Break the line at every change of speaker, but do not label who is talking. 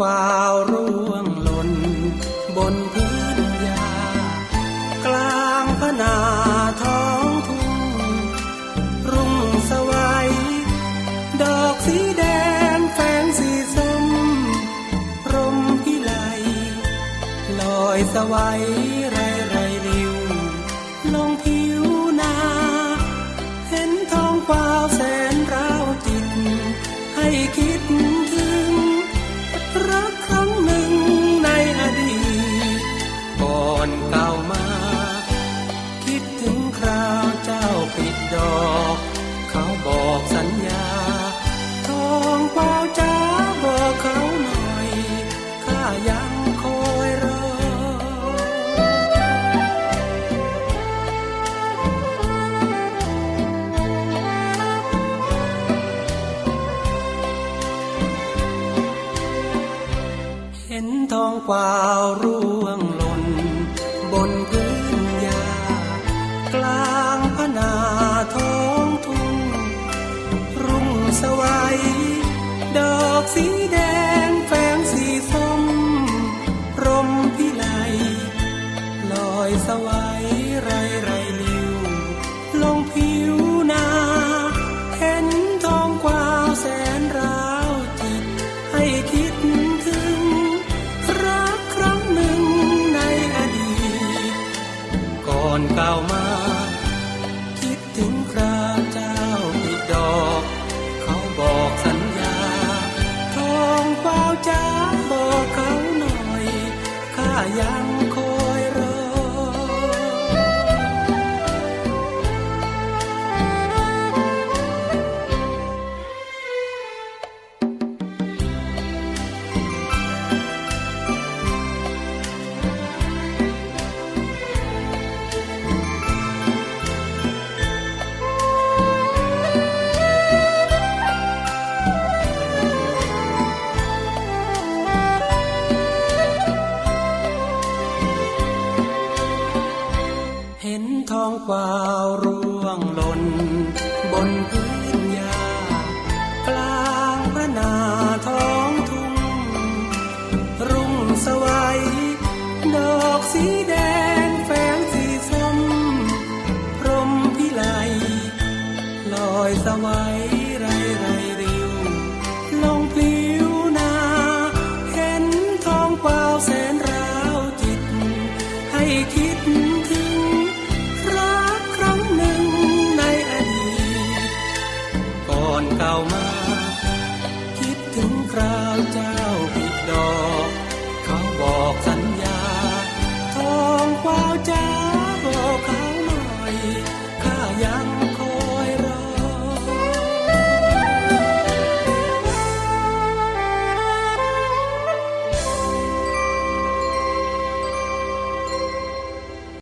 กวาร่วงหล่น บนพื้นหญ้ากลางพนาท้องทุ่งรุ่งสวัยดอกสีแดงแฝงสีส้มรมพิไลลอยสวัย เห็นทองกวาวร่วงหล่น บนพื้นหญ้ากลางพนาท้องทุ่ง รุ่งสวัยดอกสีแดงแฝงสีส้มรมพิไลลอยสว่าง อนเก่ามา คิดถึงคราเจ้าปิดดอก เขาบอก สีแดงแฝงสีส้มพรมพิไลลอยสวัย